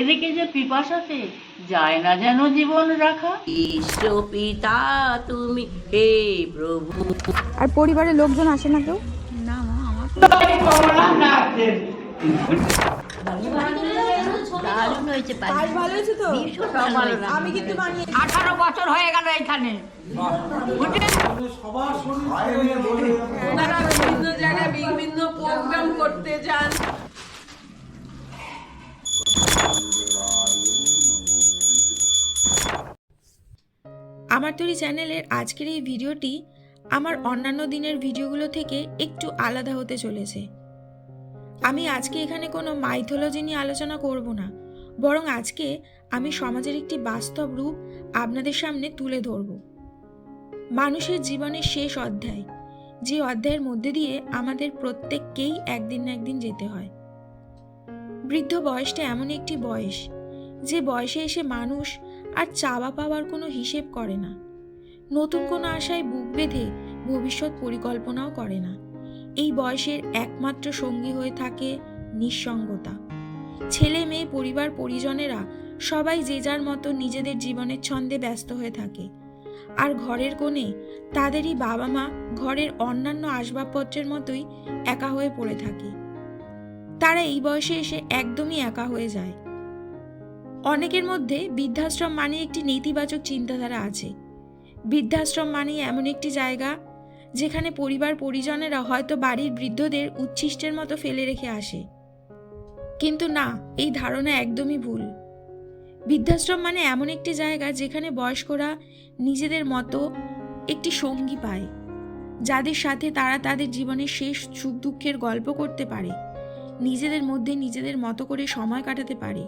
এদিকে যে পিপাসাতে যায় না যেন জীবন রাখা। ঈশ্ব পিতা তুমি হে প্রভু। আর পরিবারের লোকজন আসে না কেউ। আমি কিন্তু আঠারো বছর হয়ে গেল এখানে বিভিন্ন জায়গায় বিভিন্ন প্রোগ্রাম করতে যান। আমার তৈরি চ্যানেলের আজকের এই ভিডিওটি আমার অন্যান্য দিনের ভিডিওগুলো থেকে একটু আলাদা হতে চলেছে। আমি আজকে এখানে কোনো মাইথোলজি নিয়ে আলোচনা করব না, বরং আজকে আমি সমাজের একটি বাস্তব রূপ আপনাদের সামনে তুলে ধরব। মানুষের জীবনের শেষ অধ্যায়, যে অধ্যায়ের মধ্যে দিয়ে আমাদের প্রত্যেককেই একদিন না একদিন যেতে হয়। বৃদ্ধ বয়সটা এমন একটি বয়স, যে বয়সে এসে মানুষ আর চাওয়া পাওয়ার কোনো হিসেব করে না। নতুন কোনো আশায় বুক বেঁধে ভবিষ্যৎ পরিকল্পনাও করে না। এই বয়সের একমাত্র সঙ্গী হয়ে থাকে নিঃসঙ্গতা। ছেলে, মেয়ে, পরিবার, পরিজনেরা সবাই যে যার মতো নিজেদের জীবনের ছন্দে ব্যস্ত হয়ে থাকে। আর ঘরের কোণে তাদেরই বাবা মা ঘরের অন্যান্য আসবাবপত্রের মতোই একা হয়ে পড়ে থাকে। তারা এই বয়সে এসে একদমই একা হয়ে যায়। অনেকের মধ্যে বৃদ্ধাশ্রম মানে একটি নেতিবাচক চিন্তাধারা আছে। বৃদ্ধাশ্রম মানে এমন একটি জায়গা যেখানে পরিবার পরিজনেরা হয়তো বাড়ির বৃদ্ধদের উচ্ছিষ্টের মতো ফেলে রেখে আসে। কিন্তু না, এই ধারণা একদমই ভুল। বৃদ্ধাশ্রম মানে এমন একটি জায়গা যেখানে বয়স্করা নিজেদের মতো একটি সঙ্গী পায়, যাদের সাথে তারা তাদের জীবনের শেষ সুখ দুঃখের গল্প করতে পারে, নিজেদের মধ্যে নিজেদের মতো করে সময় কাটাতে পারে।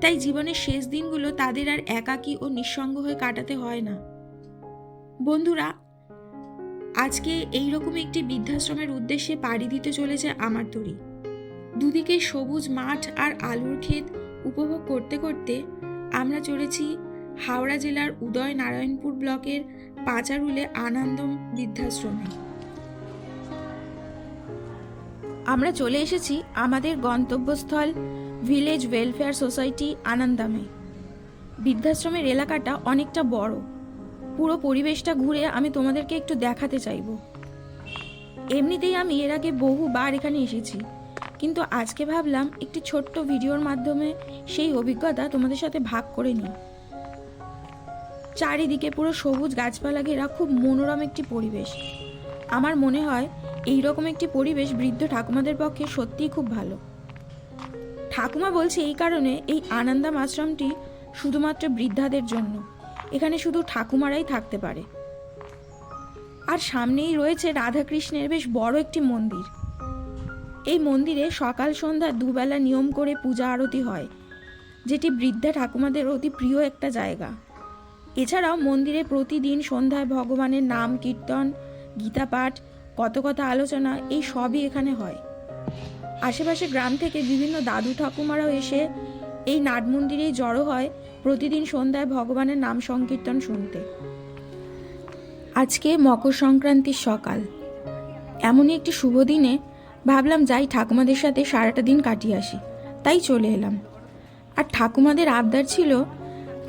তাই জীবনের শেষ দিনগুলো তাদের আর একাকী ও নিঃসঙ্গ হয়ে কাটাতে হয় না। বন্ধুরা, আজকে এই রকম একটি বৃদ্ধাশ্রমের উদ্দেশ্যে পাড়ি দিতে চলেছে আমার তরি। দুদিকে সবুজ মাঠ আর আলুর ক্ষেত উপভোগ করতে করতে আমরা চলেছি হাওড়া জেলার উদয় নারায়ণপুর ব্লকের পাচারুলে আনন্দম বৃদ্ধাশ্রমে। আমরা চলে এসেছি আমাদের গন্তব্যস্থল ভিলেজ ওয়েলফেয়ার সোসাইটি আনন্দামে। বৃদ্ধাশ্রমের এলাকাটা অনেকটা বড়। পুরো পরিবেশটা ঘুরে আমি তোমাদেরকে একটু দেখাতে চাইব। এমনিতেই আমি এর আগে বহুবার এখানে এসেছি, কিন্তু আজকে ভাবলাম একটি ছোট্ট ভিডিওর মাধ্যমে সেই অভিজ্ঞতা তোমাদের সাথে ভাগ করে নিই। চারিদিকে পুরো সবুজ গাছপালা ঘেরা খুব মনোরম একটি পরিবেশ। আমার মনে হয় এই রকম একটি পরিবেশ বৃদ্ধ ঠাকুমাদের পক্ষে সত্যিই খুব ভালো। ঠাকুমা বলছে এই কারণে এই আনন্দাম আশ্রমটি শুধুমাত্র বৃদ্ধাদের জন্য। এখানে শুধু ঠাকুমারাই থাকতে পারে। আর সামনেই রয়েছে রাধাকৃষ্ণের বেশ বড় একটি মন্দির। এই মন্দিরে সকাল সন্ধ্যা দুবেলা নিয়ম করে পূজা আরতি হয়, যেটি বৃদ্ধা ঠাকুমাদের অতি প্রিয় একটা জায়গা। এছাড়াও মন্দিরে প্রতিদিন সন্ধ্যায় ভগবানের নাম, কীর্তন গীতা পাঠ কত কথা আলোচনা, এই সবই এখানে হয়। আশেপাশে গ্রাম থেকে বিভিন্ন দাদু ঠাকুমারাও এসে এই নাট মন্দিরেই জড়ো হয় প্রতিদিন সন্ধ্যায় ভগবানের নাম সংকীর্তন শুনতে। আজকে মকর সংক্রান্তির সকাল। এমনই একটি শুভ দিনে ভাবলাম যাই ঠাকুমাদের সাথে সারাটা দিন কাটিয়ে আসি, তাই চলে এলাম। আর ঠাকুমাদের আবদার ছিল,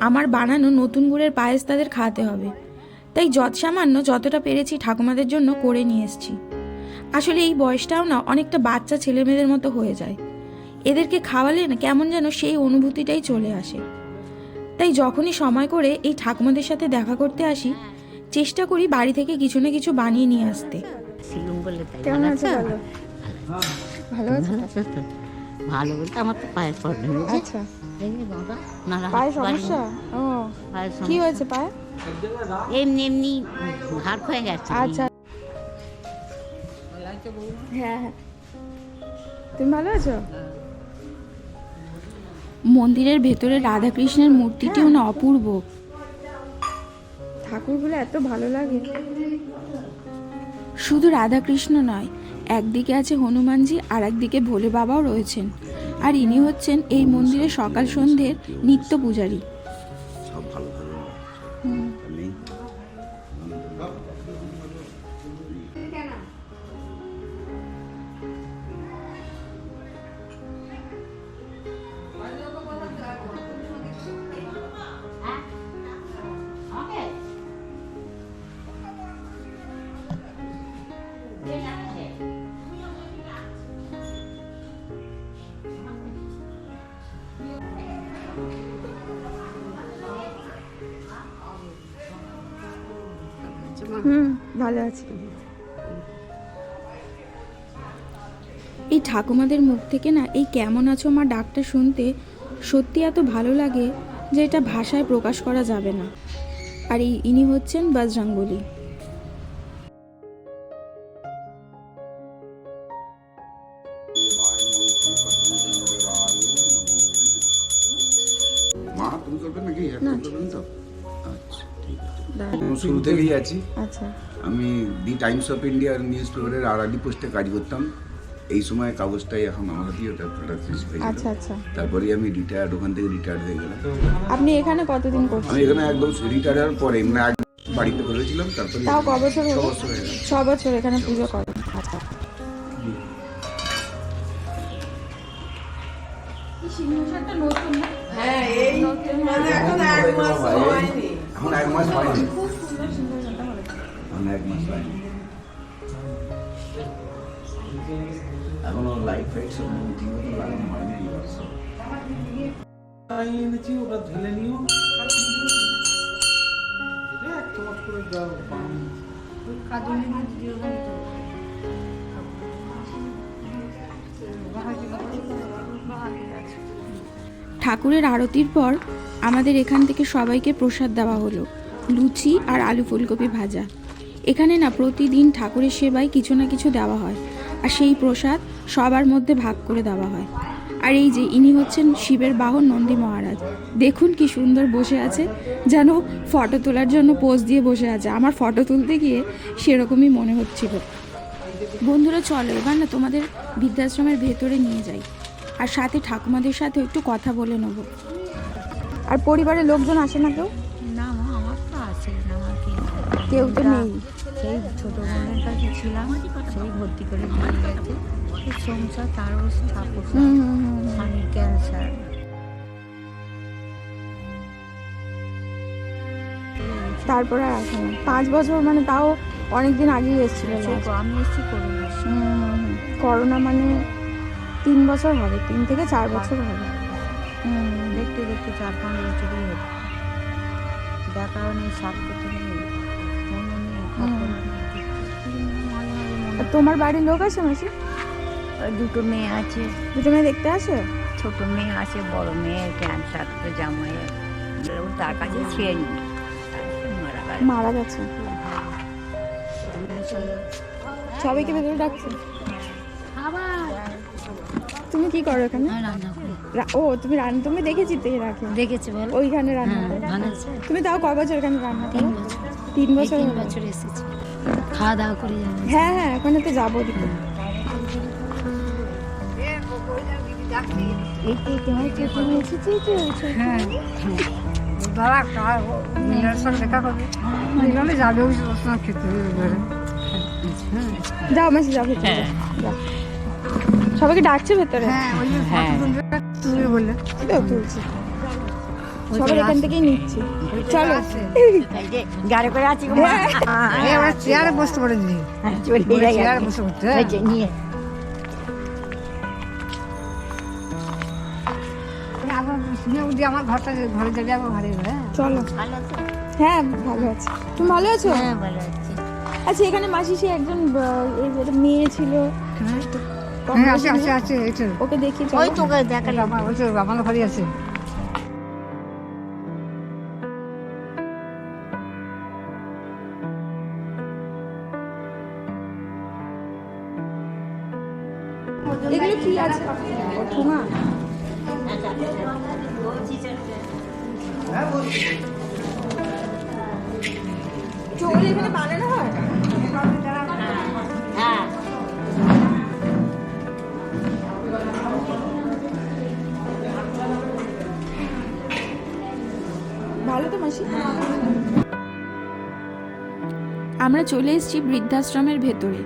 আমার বানানো নতুন গুড়ের পায়েস তাদের খাওয়াতে হবে। তাই যৎ সামান্য যতটা পেরেছি ঠাকুমাদের জন্য করে নিয়ে এসেছি। আসলে এই বয়সটাও না অনেকটা বাচ্চা ছেলেমেয়েদের মতো হয়ে যায়। এদেরকে খাওয়ালে না কেমন যেন সেই অনুভূতিটাই চলে আসে। তাই যখনই সময় করে এই ঠাকুমাদের সাথে দেখা করতে আসি চেষ্টা করি বাড়ি থেকে কিছু না কিছু বানিয়ে নিয়ে আসতে। কেমন ভালো আছো বলতে আমার তো পায়ের প্রবলেম আচ্ছা। পায়ে সমস্যা? ও। কি হয়েছে পায়ে? এমনি এমনি হয়ে গেছে। আচ্ছা হ্যাঁ হ্যাঁ। তুমি ভালো আছো? মন্দিরের ভেতরে রাধাকৃষ্ণের মূর্তিটিও না অপূর্ব। ঠাকুরগুলো এত ভালো লাগে। শুধু রাধাকৃষ্ণ নয় একদিকে আছে হনুমানজি আর একদিকে ভোলে বাবাও রয়েছেন। আর ইনি হচ্ছেন এই মন্দিরে সকাল সন্ধ্যের নিত্য পূজারী। ভালো আছি। এই ঠাকুমাদের মুখ থেকে না, এই কেমন আছো মা ডাকটা শুনতে সত্যি এত ভালো লাগে যে এটা ভাষায় প্রকাশ করা যাবে না। আর এই ইনি হচ্ছেন বজরঙ্গলি। আছি। আচ্ছা। আমি দি টাইমস অফ ইন্ডিয়ার নিউজ পেপারের আড়ালি পোস্টে কাজ করতাম। এই সময় কাগজটাই এখন আমার হাতেই ওটা ওটা শেষ হয়ে আচ্ছা আচ্ছা। তারপরে আমি রিটায়ার্ড ওখান থেকে রিটায়ার্ড হয়ে গেলাম। আপনি এখানে কতদিন করছেন? আমি এখানে একদম রিটায়ার হওয়ার পরে মানে বাড়িতে করেছিলাম তারপরে তাও ক বছর হলো? ছ বছর এখানে পুজো করেন। আচ্ছা হ্যাঁ এই মানে এখন এক মাস হয়নি এখন এক মাস হয়নি এখন এক মাস এখনও লাইট ফাইট সব ঠিক মতো লাগানো হয়নি এনেছি ওটা ঢেলে নিও। এক চামচ করে দাও পানি ঠাকুরের আরতির পর আমাদের এখান থেকে সবাইকে প্রসাদ দেওয়া হলো। লুচি আর আলু ফুলকপি ভাজা। এখানে না প্রতিদিন ঠাকুরের সেবায় কিছু না কিছু দেওয়া হয়, আর সেই প্রসাদ সবার মধ্যে ভাগ করে দেওয়া হয়। আর এই যে ইনি হচ্ছেন শিবের বাহন নন্দী মহারাজ, দেখুন কি সুন্দর বসে আছে, যেন ফটো তোলার জন্য পোজ দিয়ে বসে আছে। আমার ফটো তুলতে গিয়ে সেরকমই মনে হচ্ছিল। বন্ধুরা, চলো, এবার না তোমাদের বৃদ্ধাশ্রমের ভেতরে নিয়ে যাই, আর সাথে ঠাকুমাদের সাথে একটু কথা বলে নেব। আর পরিবারের লোকজন আসে না কেউ? কেউ তো নেই। সেই ছোট বোনের কাছে ছিলাম সেই ভর্তি করে দিয়ে গেছে। সংসার তারও ঠাকুর। স্বামীর ক্যান্সার তারপরে আর আসে না। পাঁচ বছর মানে তাও অনেক দিন আগেই এসেছিল আমি এসেছি করোনা। করোনা মানে তিন বছর হবে তিন থেকে চার বছর হবে। দেখতে দেখতে চার পাঁচ বছরই হতো দেখাও নেই করতে নেই। তোমার বাড়ির লোক আছে মাসি? দুটো মেয়ে আছে। দুটো মেয়ে দেখতে আসে? ছোট মেয়ে আছে বড় মেয়ে ক্যান্সার তো জামাই তার কাছে ছেড়ে নি মারা গেছে। সবাইকে ভেতরে ডাকছে। তুমি কি করো এখানে? ও তুমি রান্না তুমি দেখেছি তো এর দেখেছি বল। ওইখানে রান্না হ্যাঁ তুমি তাও ক বছর এখানে রান্না করো? তিন বছর তিন বছর এসেছি। খাওয়া দাওয়া করে যাব হ্যাঁ হ্যাঁ ওখানে তো যাব দিকে তো এসেছি তো হ্যাঁ বাবা সঙ্গে দেখা করবে। যাবে ওই খেতে হবে যাও মাসি যাও ভেতরে যাও, যাও। সবাইকে ডাকছে ভেতরে? হ্যাঁ হ্যাঁ। বললে তুলছি। সবাই এখান থেকেই নিচ্ছি। চলো। গাড়ি করে আছি এবার চেয়ারে বসতে পারে চেয়ারে বসে পড়তে নিয়ে। আমার ঘরটা ঘরে যাবে ঘরে চলো। হ্যাঁ ভালো আছে। তুমি ভালো আছো? হ্যাঁ ভালো আছে। আচ্ছা এখানে মাসি সে একজন মেয়ে ছিল। হ্যাঁ ওকে দেখি ওই তোকে দেখালাম। আমার ঘরে আছে। এখানে বানানো হ্যাঁ? ভালো তো মাসি। আমরা চলে এসেছি বৃদ্ধাশ্রমের ভেতরে।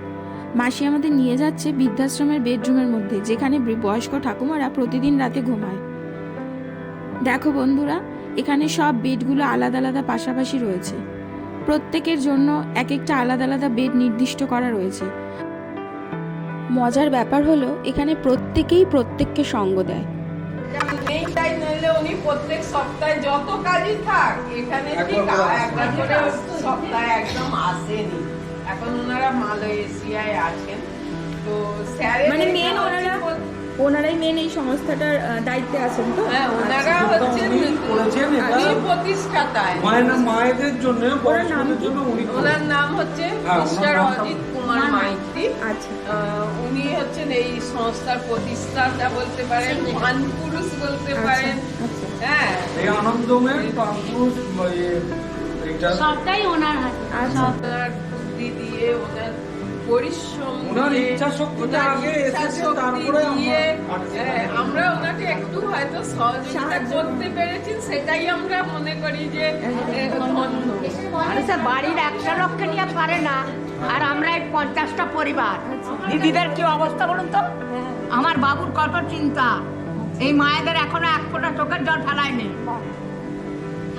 মাসি আমাদের নিয়ে যাচ্ছে বৃদ্ধাশ্রমের বেডরুমের মধ্যে যেখানে বয়স্ক ঠাকুমারা প্রতিদিন রাতে ঘুমায়। দেখো বন্ধুরা এখানে সব বেডগুলো আলাদা আলাদা পাশাপাশি রয়েছে। প্রত্যেকের জন্য এক একটা আলাদা আলাদা বেড নির্দিষ্ট করা রয়েছে। মজার ব্যাপার হলো এখানে প্রত্যেকেই প্রত্যেককে সঙ্গ দেয়। তাই নইলে উনি প্রত্যেক সপ্তাহে যত কাজই থাক এখানে করে সপ্তাহে একদম আসেনি। এখন ওনারা মালয়েশিয়ায় আছেন। তো স্যারের মানে মেন ওনারা ওনারাই মেন এই সংস্থাটার দায়িত্বে আছেন তো? হ্যাঁ ওনারা হচ্ছেন মায়ের মায়েদের জন্য ওনার নাম হচ্ছে হ্যাঁ, মিস্টার অজিত কুমার মাইতি। আচ্ছা। উনি হচ্ছেন এই সংস্থার প্রতিষ্ঠাতা বলতে পারেন মান পুরুষ বলতে পারেন। আচ্ছা। হ্যাঁ। এই আনন্দমের পাম্পুস সবটাই ওনার হাতে। আচ্ছা। ওনার বুদ্ধি দিয়ে ওনার পরিশ্রম ওনার দিয়ে, ইচ্ছা শক্তিটা আগে এসেছে, তারপরে আমরা ওনাকে একটু হয়তো সহযোগিতা করতে পেরেছি সেটাই আমরা মনে করি যে ধন্য আরে স্যার বাড়ির একটা নিয়ে পারে না। আর আমরা এই পঞ্চাশটা পরিবার। দিদিদের কি অবস্থা বলুন তো? আমার বাবুর কত চিন্তা। এই মায়েদের এখনও এক ফোঁটা চোখের জল ফেলায়নি।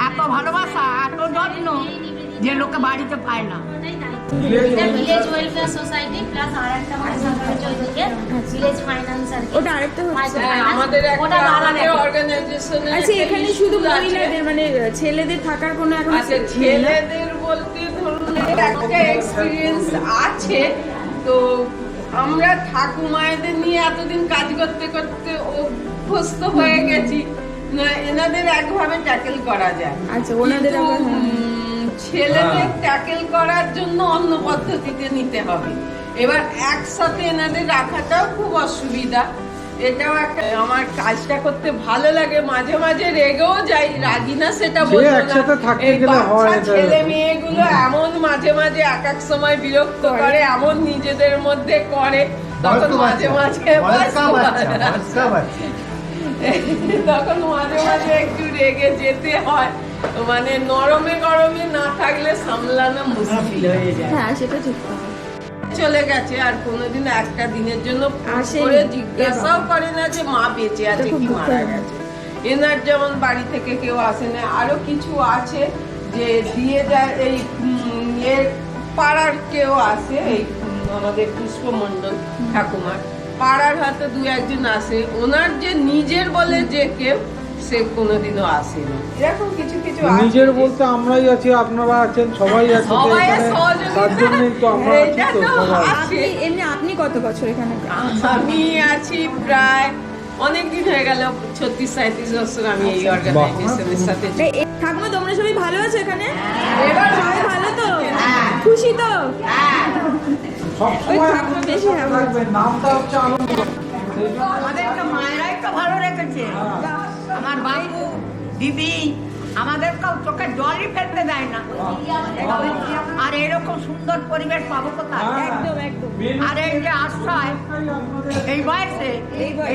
এত ভালোবাসা এত যত্ন। যে লোকে বাড়িতে পায় না। এটা ভিলেজ ওয়েলফেয়ার সোসাইটি প্লাস আর একটা ভিলেজ ফাইন্যান্স আর ওটা আরেকটা হচ্ছে। হ্যাঁ, আমাদের একটা আমাদের একটা। আচ্ছা এখানে শুধু মহিলাদের মানে ছেলেদের থাকার কোনো এখন আচ্ছা ছেলেদের বলতে ধরুন একটা এক্সপিরিয়েন্স আছে তো আমরা ঠাকুমায়েদের নিয়ে এতদিন কাজ করতে করতে অভ্যস্ত হয়ে গেছি। না এনাদের একভাবে ট্যাকেল করা যায়। আচ্ছা ওনাদের আবার ছেলেদের ট্যাকেল করার জন্য অন্য পদ্ধতিতে নিতে হবে। এবার একসাথে এনাদের রাখাটাও খুব অসুবিধা। এটাও একটা আমার কাজটা করতে ভালো লাগে মাঝে মাঝে রেগেও যাই রাগি না সেটা বলব না। এই বাচ্চা ছেলে মেয়েগুলো এমন মাঝে মাঝে এক এক সময় বিরক্ত করে। এমন নিজেদের মধ্যে করে তখন মাঝে মাঝে তখন মাঝে মাঝে একটু রেগে যেতে হয়। মানে নরমে গরমে না থাকলে সামলানো মুশকিল হয়ে যায়। হ্যাঁ সেটা ঠিক। কথা চলে গেছে আর কোনোদিন একটা দিনের জন্য করে জিজ্ঞাসাও করে না যে মা বেঁচে আছে কি মারা গেছে। এনার যেমন বাড়ি থেকে কেউ আসে না আরও কিছু আছে যে দিয়ে যায় এই এর পাড়ার কেউ আসে এই আমাদের পুষ্পমণ্ডল ঠাকুমার। পাড়ার হয়তো দু একজন আসে। ওনার যে নিজের বলে যে কেউ সে কোনোদিনও আসেনি এরকম কিছু কিছু নিজের বলতে আমরাই আছি আপনারা আছেন সবাই আছে সবাই সহযোগিতা তার জন্যই তো আমরা আছি তো আপনি এমনি আপনি কত বছর এখানে? আমি আছি প্রায় অনেক দিন হয়ে গেল ছত্রিশ সাঁত্রিশ বছর আমি এই অর্গানাইজেশনের সাথে এই- এই- ঠাকুমা তোমরা সবাই ভালো আছো এখানে? এবার সবাই ভালো তো? খুশি তো? হ্যাঁ থাকবে নামটা হচ্ছে আনন্দ। আমাদের তো মায়েরাই তো ভালো রেখেছে। আমার বাবু দিদি আমাদেরকেও চোখে জলই ফেলতে দেয় না। আর এরকম সুন্দর পরিবেশ পাবো কোথায়? একদম আর এই যে আশ্রয় এই বয়সে।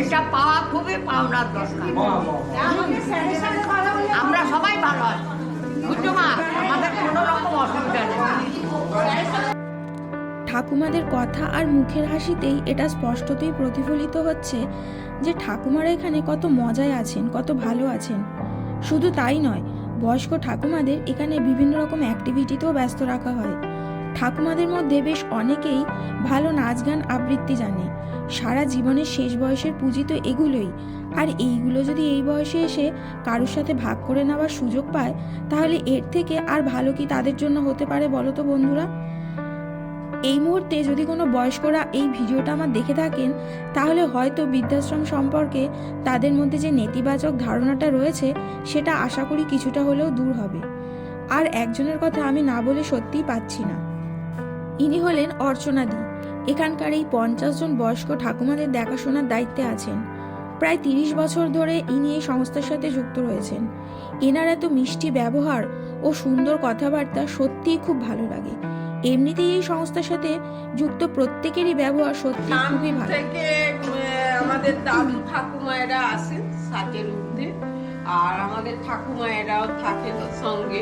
এটা পাওয়া খুবই পাওনার দরকার। আমরা সবাই ভালো আছি। বুঝছ মা? আমাদের কোনো রকম অসুবিধা নেই। ঠাকুমাদের কথা আর মুখের হাসিতেই এটা স্পষ্টতই প্রতিফলিত হচ্ছে যে ঠাকুমারা এখানে কত মজায় আছেন, কত ভালো আছেন। শুধু তাই নয়, বয়স্ক ঠাকুমাদের এখানে বিভিন্ন রকম অ্যাক্টিভিটিতেও ব্যস্ত রাখা হয়। ঠাকুমাদের মধ্যে বেশ অনেকেই ভালো নাচ গান আবৃত্তি জানে। সারা জীবনের শেষ বয়সের পুঁজি তো এগুলোই। আর এইগুলো যদি এই বয়সে এসে কারোর সাথে ভাগ করে নেওয়ার সুযোগ পায়, তাহলে এর থেকে আর ভালো কি তাদের জন্য হতে পারে বলো তো বন্ধুরা? এই মুহূর্তে যদি কোনো বয়স্করা এই ভিডিওটা আমার দেখে থাকেন, তাহলে হয়তো বৃদ্ধাশ্রম সম্পর্কে তাদের মধ্যে যে নেতিবাচক ধারণাটা রয়েছে, সেটা আশা করি কিছুটা হলেও দূর হবে। আর একজনের কথা আমি না বলে সত্যিই পাচ্ছি না। ইনি হলেন অর্চনাদি। এখানকার এই পঞ্চাশ জন বয়স্ক ঠাকুমাদের দেখাশোনার দায়িত্বে আছেন। প্রায় তিরিশ বছর ধরে ইনি এই সংস্থার সাথে যুক্ত রয়েছেন। এনার এত মিষ্টি ব্যবহার ও সুন্দর কথাবার্তা সত্যিই খুব ভালো লাগে। এমনিতেই এই সংস্থার সাথে যুক্ত প্রত্যেকেরই ব্যবহার সত্যি খুবই ভালো। থেকে আমাদের দাদু ঠাকুমায়েরা আসেন ষাটের ঊর্ধ্বে আর আমাদের ঠাকুমায়েরাও থাকেন সঙ্গে।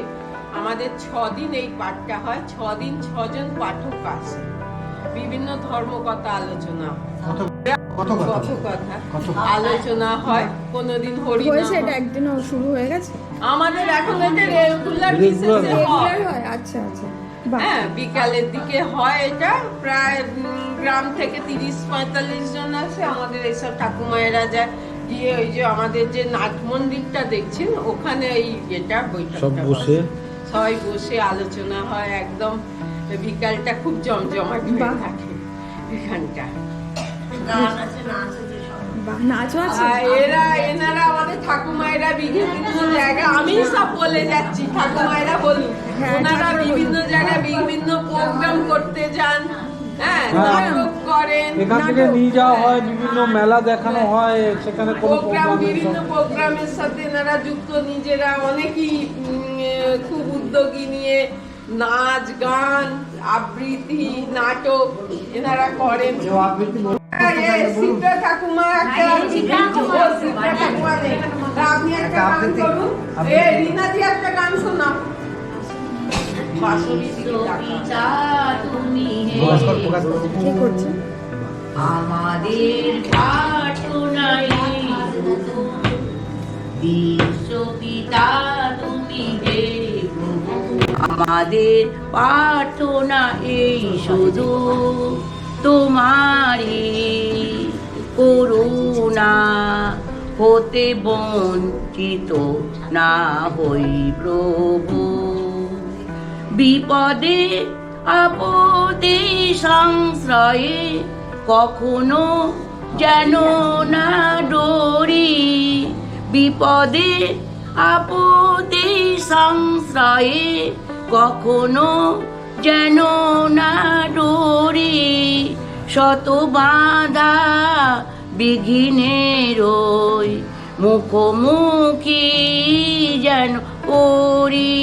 আমাদের ছদিন এই পাঠটা হয় ছদিন ছজন পাঠক আসে বিভিন্ন ধর্মকথা আলোচনা। কথা? আলোচনা হয় কোনোদিন হরিনাম হয়েছে এটা একদিনও শুরু হয়ে গেছে? আমাদের এখন এটা রেগুলার হয় আচ্ছা আচ্ছা। হ্যাঁ বিকালের দিকে হয় এটা। প্রায় গ্রাম থেকে তিরিশ পঁয়তাল্লিশ জন আছে। আমাদের এইসব ঠাকুমায়েরা যায় গিয়ে ওই যে আমাদের যে নাট মন্দিরটা দেখছেন ওখানে এই এটা বৈঠকটা সব বসে? সবাই বসে আলোচনা হয় একদম বিকালটা খুব জমজমাট হয়ে থাকে এখানটা। নাচও আছে। এরা এনারা আমাদের ঠাকুমায়েরা বিভিন্ন জায়গা আমি সব বলে যাচ্ছি ঠাকুমায়েরা বলুন। ওনারা বিভিন্ন জায়গায় এখান থেকে নিয়ে যাওয়া হয় বিভিন্ন মেলা দেখানো হয়। সেখানে প্রোগ্রাম প্রোগ্রাম বিভিন্ন প্রোগ্রামের সাথে এনারা যুক্ত নিজেরা অনেকেই খুব উদ্যোগী নিয়ে নাচ গান আবৃত্তি নাটক এনারা করেন। হ্যাঁ, ঠাকুমা। একটা আপনি একটা গান করুন। রিনাদি একটা গান শোনাও। আমাদের আমাদের প্রার্থনা এই শুধু তোমারই করুণা হতে বঞ্চিত না হই প্রভু। বিপদে, আপদে, সংশ্রয়ে, কখনো যেন না ডরি। বিপদে, আপদে, সংশ্রয়ে, কখনো যেন না ডরি। শত বাধা বিঘিনেরই মুখোমুখি যেন ওরি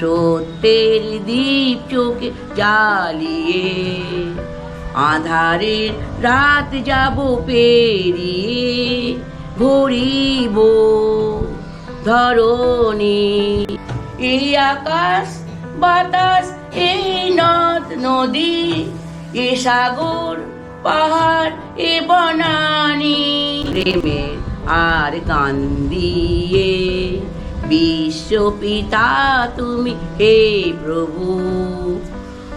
সত্যের দীপ চোখে জ্বালিয়ে আধারের রাত যাব পেরিয়ে ভরিব ধরণী। এই আকাশ, বাতাস এই নদ, নদী, এ সাগর, পাহাড়, এ বনানি। প্রেমের আর গান দিয়ে বিশ্বপিতা তুমি হে প্রভু।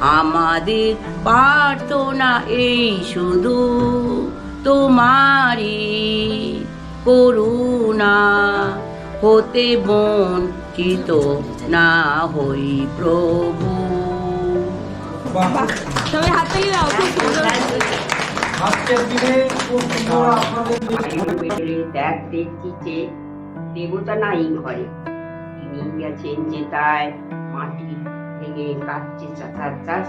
আমাদের প্রার্থনা এই শুধু তোমারই করুণা। হতে বঞ্চিত না হই প্রভু। সবাই হাত দাও খুব সুন্দর। আজকের দিনে খুব সুন্দর আপনাদের দেখ দেখছিছে দেবতা নাই ঘরে। তিনি গেছেন যেটায় মাটি ভেঙে কাটছে, চাচার চাষ।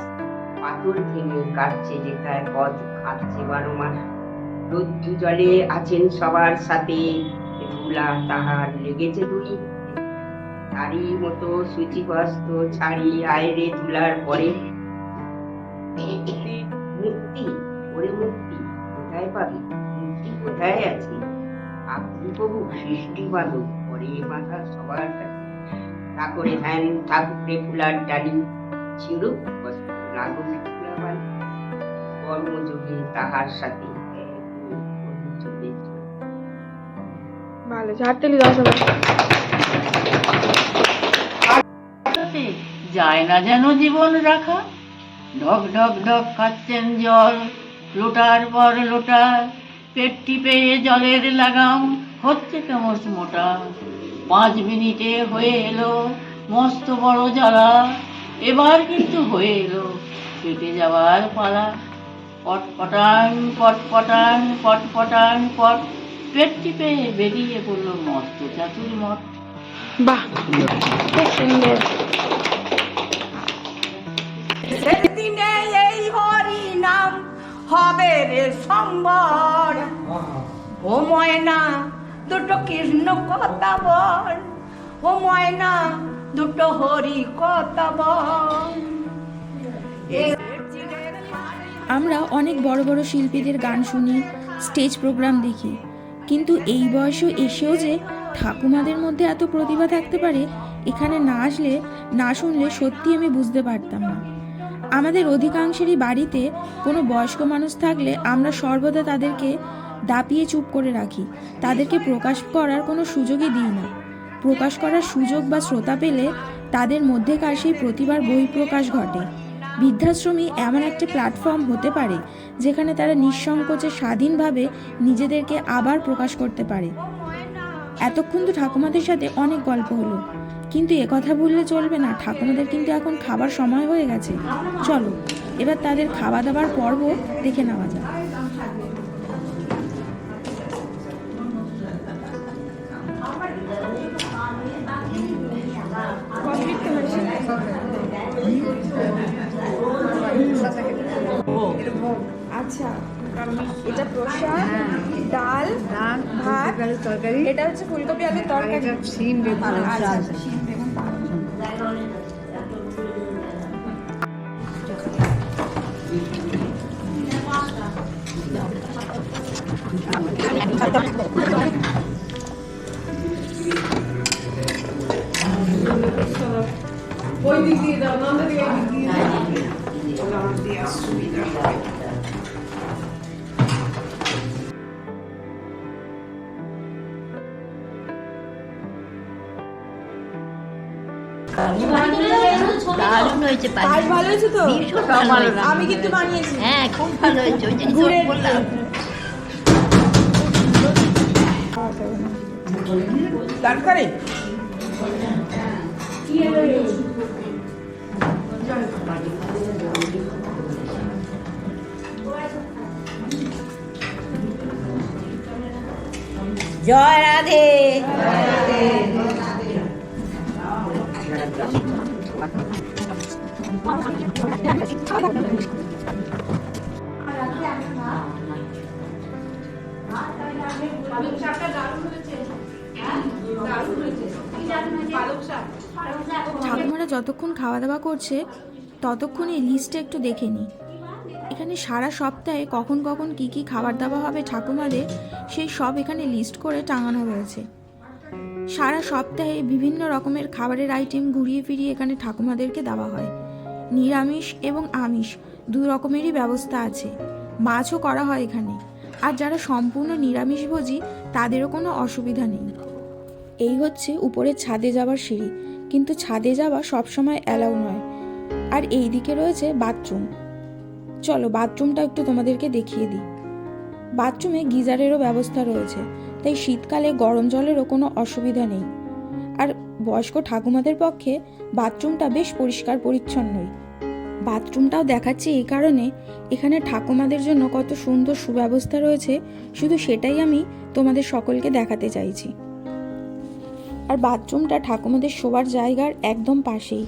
পাথর ভেঙে কাটছে যেটায় পথ খাচ্ছে বারো মাস রোদ্দু জলে আছেন সবার সাথে ধুলা তাহার লেগেছে দুই। তারই মতো সূচি বস্ত্র ছাড়ি আয়রে ধুলার পরে। মুক্তি, ওরে মুক্তি, কোথায় পাবি? মুক্তি কোথায় আছে? আপনি প্রভু সৃষ্টি বাদক পরে মাথা সবার কাছে। তা করে ধ্যান ঠাকুরে ফুলার ডালি ছিল ফুলাবান কর্মযোগে তাহার সাথে। ভালো দাও সবাই যায় না যেন জীবন রাখা। ঢক ঢক ঢক খাচ্ছেন জল লোটার পর লোটা পেট টিপে জলের লাগাম হচ্ছে কেমন মোটা। পাঁচ মিনিটে হয়ে এলো মস্ত বড় জ্বালা এবার কিন্তু হয়ে এলো পেটে যাওয়ার পালা। পটপটাং পটপটাং পটপটাং পট পেট টিপে বেরিয়ে পড়ল মস্ত চাতুর মঠ। বাহ খুব সুন্দর। হবে রে সম্বর। ও ময়না, দুটো কৃষ্ণ কথা বল। ও ময়না, দুটো হরি কথা বল। আমরা অনেক বড় বড় শিল্পীদের গান শুনি, স্টেজ প্রোগ্রাম দেখি। কিন্তু এই বয়সে এসেও যে ঠাকুমাদের মধ্যে এত প্রতিভা থাকতে পারে, এখানে না আসলে, না শুনলে সত্যি আমি বুঝতে পারতাম না। আমাদের অধিকাংশেরই বাড়িতে কোনো বয়স্ক মানুষ থাকলে আমরা সর্বদা তাদেরকে দাপিয়ে চুপ করে রাখি। তাদেরকে প্রকাশ করার কোনো সুযোগই দিই না। প্রকাশ করার সুযোগ বা শ্রোতা পেলে তাদের মধ্যেকার সেই প্রতিভার বহিঃপ্রকাশ ঘটে। বৃদ্ধাশ্রমই এমন একটি প্ল্যাটফর্ম হতে পারে, যেখানে তারা নিঃসংকোচে স্বাধীনভাবে নিজেদেরকে আবার প্রকাশ করতে পারে। এতক্ষণ তো ঠাকুমাদের সাথে অনেক গল্প হলো। কিন্তু এ কথা বললে চলবে না। ঠাকুমাদের কিন্তু এখন খাবার সময় হয়ে গেছে। চলো এবার তাদের খাওয়া দাওয়ার পর্ব দেখে নেওয়া যাক। আচ্ছা। এটা প্রসাদ ডাল ভাত তরকারি। এটা হচ্ছে ফুলকপি আলুর তরকারি। শিম বেগুন আচ্ছা আচ্ছা, বেগুন পালং। ওই দিক দিয়ে দাও নন্দাদি ওই দিক দিয়ে দাও। দারুণ হয়েছে পায়েস ভালো হয়েছে তো? ভীষণ ভালো হয়েছে। আমি কিন্তু বানিয়েছি। হ্যাঁ খুব ভালো হয়েছে ওই জন্য ঘুরে তো বললাম তরকারি জয় রাধে। ঠাকুমারা যতক্ষণ খাওয়া দাওয়া করছে, ততক্ষণ এই লিস্টটা একটু দেখে নিই। এখানে সারা সপ্তাহে কখন কখন কি কি খাবার দাওয়া হবে ঠাকুমাদের, সেই সব এখানে লিস্ট করে টাঙানো রয়েছে। সারা সপ্তাহে বিভিন্ন রকমের খাবারের আইটেম ঘুরিয়ে ফিরিয়ে এখানে ঠাকুমাদেরকে দেওয়া হয়। নিরামিষ এবং আমিষ দু রকমেরই ব্যবস্থা আছে। মাছও করা হয় এখানে। আর যারা সম্পূর্ণ নিরামিষভোজী তাদেরও কোনো অসুবিধা নেই। এই হচ্ছে উপরের ছাদে যাওয়ার সিঁড়ি। কিন্তু ছাদে যাওয়া সবসময় অ্যালাউ নয়। আর এই দিকে রয়েছে বাথরুম। চলো বাথরুমটা একটু তোমাদেরকে দেখিয়ে দিই। বাথরুমে গিজারেরও ব্যবস্থা রয়েছে। তাই শীতকালে গরম জলেরও কোনো অসুবিধা নেই। আর বয়স্ক ঠাকুমাদের পক্ষে বাথরুমটা বেশ পরিষ্কার পরিচ্ছন্নই বাথরুমটাও দেখাচ্ছি এই কারণে। এখানে ঠাকুমাদের জন্য কত সুন্দর সুব্যবস্থা রয়েছে, শুধু সেটাই আমি তোমাদের সকলকে দেখাতে চাইছি। আর বাথরুমটা ঠাকুমাদের শোবার জায়গার একদম পাশেই।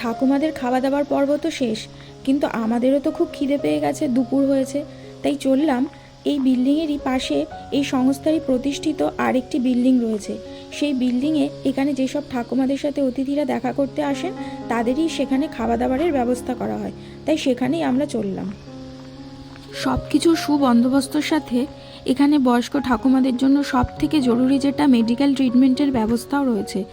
ঠাকুমাদের খাওয়া দাওয়ার পর্ব তো শেষ, কিন্তু আমাদেরও তো খুব খিদে পেয়ে গেছে, দুপুর হয়েছে। তাই চললাম, এই বিল্ডিংয়েরই পাশে এই সংস্থারই প্রতিষ্ঠিত আরেকটি বিল্ডিং রয়েছে। সেই বিল্ডিংয়ে এখানে যেসব ঠাকুমাদের সাথে অতিথিরা দেখা করতে আসেন তাদেরই সেখানে খাওয়া দাওয়ারের ব্যবস্থা করা হয়। তাই সেখানেই আমরা চললাম। সব কিছুর সুবন্দোবস্তর সাথে এখানে বয়স্ক ঠাকুমাদের জন্য সব থেকে জরুরি যেটা মেডিকেল ট্রিটমেন্টের ব্যবস্থাও রয়েছে।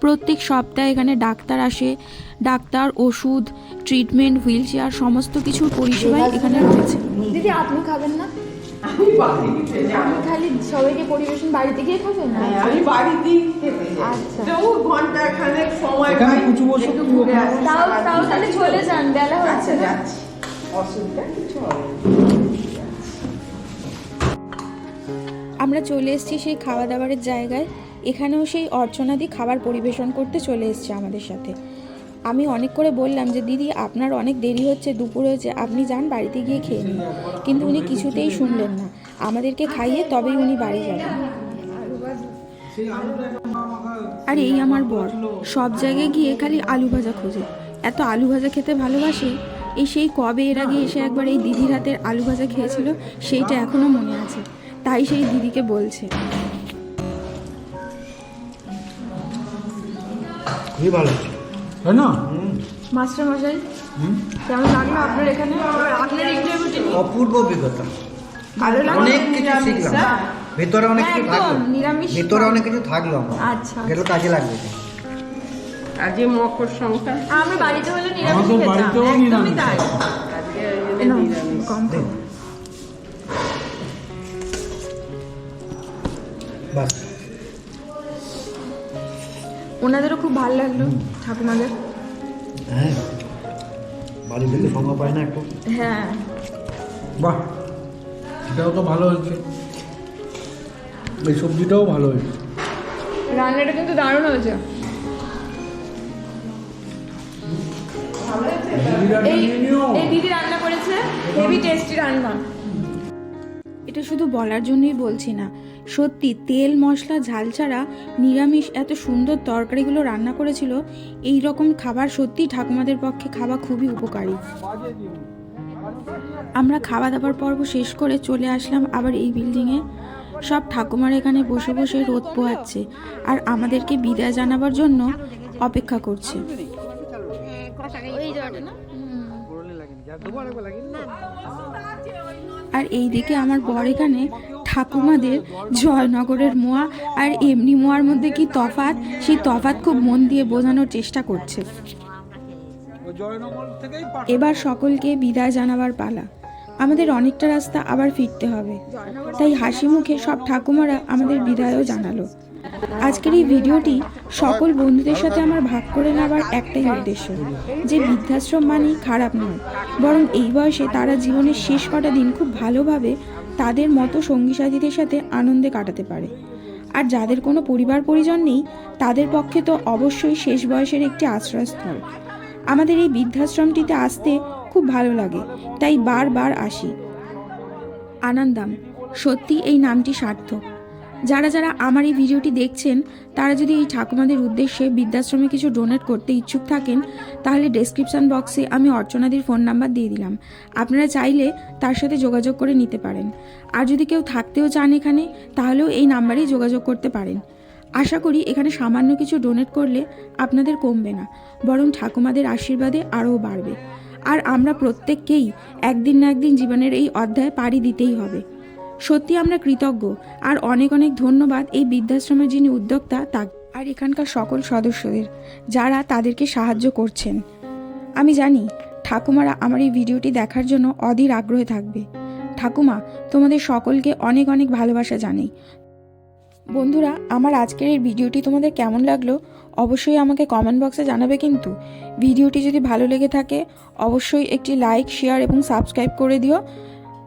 প্রত্যেক সপ্তাহে এখানে ডাক্তার আসে ডাক্তার ওষুধ ট্রিটমেন্ট হুইল চেয়ার সমস্ত কিছুর পরিষেবাই এখানে রয়েছে। দিদি আপনি খাবেন না? আপনি খালি সবাইকে পরিবেশন বাড়িতে গিয়ে খাবেন? না হ্যাঁ, আমি বাড়িতেই খেতে যাই। আচ্ছা। তবু ঘণ্টা খানেক সময় এখানে কুচু বসে একটু ঘুরে আসি তাও তাও তাহলে চলে যান বেলা হচ্ছে আচ্ছা যাচ্ছি। অসুবিধা কিছু হবে আমরা চলে এসেছি সেই খাওয়া দাওয়ারের জায়গায়। এখানেও সেই অর্চনাদি খাবার পরিবেশন করতে চলে এসছে আমাদের সাথে। আমি অনেক করে বললাম যে, দিদি, আপনার অনেক দেরি হচ্ছে, দুপুর হয়েছে, আপনি যান, বাড়িতে গিয়ে খেয়ে নিন। কিন্তু উনি কিছুতেই শুনলেন না। আমাদেরকে খাইয়ে তবেই উনি বাড়ি যাবেন আর এই আমার বর, সব জায়গায় গিয়ে খালি আলু ভাজা খোঁজে। এত আলু ভাজা খেতে ভালোবাসে? এই সেই কবে এর আগে এসে একবার এই দিদির হাতের আলু ভাজা খেয়েছিল, সেইটা এখনও মনে আছে। তাই সেই দিদিকে বলছে। খুবই ভালো। তাই না? মাস্টার মশাই কেমন লাগল আপনার এখানে? আপনার ইন্টারভিউটি অপূর্ব অভিজ্ঞতা। ভালো লাগল? অনেক কিছু শিখলাম। ভেতরে অনেক কিছু থাকল। নিরামিষ ভেতরে অনেক কিছু থাকল আমার। আচ্ছা যেগুলো কাজে লাগবে। আজকে মকর সংক্রান্তি। আমরা বাড়িতে হলে নিরামিষ খেতাম। একদমই তাই। কম বাস। ওনাদেরও খুব ভালো লাগল ঠাকুমাদের। হ্যাঁ বাড়ি থেকে সময় পায় না একটু। হ্যাঁ। বাহ এটাও তো ভালো হয়েছে। এই সবজিটাও ভালো হয়েছে। রান্নাটা কিন্তু দারুণ হয়েছে। এই দিদি রান্না করেছে হেভি টেস্টি রান্না। শুধু বলার জন্যই বলছি না। সত্যি তেল মশলা ঝাল ছাড়া নিরামিষ এত সুন্দর তরকারিগুলো রান্না করেছিল এই রকম খাবার সত্যি ঠাকুমাদের পক্ষে খাওয়া খুবই উপকারী। আমরা খাওয়া দাওয়ার পর্ব শেষ করে চলে আসলাম আবার এই বিল্ডিংয়ে। সব ঠাকুমার এখানে বসে বসে রোদ পোহাচ্ছে আর আমাদেরকে বিদায় জানাবার জন্য অপেক্ষা করছে। আর এই দিকে আমার বর এখানে ঠাকুমাদের জয়নগরের মোয়া আর এমনি মোয়ার মধ্যে কি তফাৎ? সেই তফাৎ খুব মন দিয়ে বোঝানোর চেষ্টা করছে। এবার সকলকে বিদায় জানাবার পালা। আমাদের অনেকটা রাস্তা আবার ফিরতে হবে। তাই হাসি মুখে সব ঠাকুমারা আমাদের বিদায়ও জানালো। আজকের এই ভিডিওটি সকল বন্ধুদের সাথে আমার ভাগ করে নেবার একটাই উদ্দেশ্য, যে বৃদ্ধাশ্রম মানেই খারাপ নয়। বরং এই বয়সে তারা জীবনের শেষ কটা দিন খুব ভালোভাবে তাদের মতো সঙ্গী সাথীদের সাথে আনন্দে কাটাতে পারে। আর যাদের কোনো পরিবার পরিজন নেই, তাদের পক্ষে তো অবশ্যই শেষ বয়সের একটি আশ্রয়স্থল। আমাদের এই বৃদ্ধাশ্রমটিতে আসতে খুব ভালো লাগে, তাই বারবার আসি। আনন্দাম সত্যি এই নামটি সার্থক। যারা যারা আমার এই ভিডিওটি দেখছেন, তারা যদি এই ঠাকুমাদের উদ্দেশ্যে বৃদ্ধাশ্রমে কিছু ডোনেট করতে ইচ্ছুক থাকেন, তাহলে ডেসক্রিপশন বক্সে আমি অর্চনাদির ফোন নাম্বার দিয়ে দিলাম। আপনারা চাইলে তার সাথে যোগাযোগ করে নিতে পারেন। আর যদি কেউ থাকতেও চান এখানে, তাহলেও এই নাম্বারেই যোগাযোগ করতে পারেন। আশা করি এখানে সামান্য কিছু ডোনেট করলে আপনাদের কমবে না, বরং ঠাকুমাদের আশীর্বাদে আরও বাড়বে। আর আমরা প্রত্যেককেই একদিন না একদিন জীবনের এই অধ্যায় পাড়ি দিতেই হবে। সত্যি আমরা কৃতজ্ঞ। আর অনেক অনেক ধন্যবাদ এই বৃদ্ধাশ্রমের যিনি উদ্যোক্তা তা আর এখানকার সকল সদস্যদের, যারা তাদেরকে সাহায্য করছেন। আমি জানি, ঠাকুমারা আমার এই ভিডিওটি দেখার জন্য অধীর আগ্রহে থাকবে। ঠাকুমা, তোমাদের সকলকে অনেক অনেক ভালোবাসা জানাই। বন্ধুরা, আমার আজকের এই ভিডিওটি তোমাদের কেমন লাগল অবশ্যই আমাকে কমেন্ট বক্সে জানাবে কিন্তু। ভিডিওটি যদি ভালো লেগে থাকে, অবশ্যই একটি লাইক শেয়ার এবং সাবস্ক্রাইব করে দিও।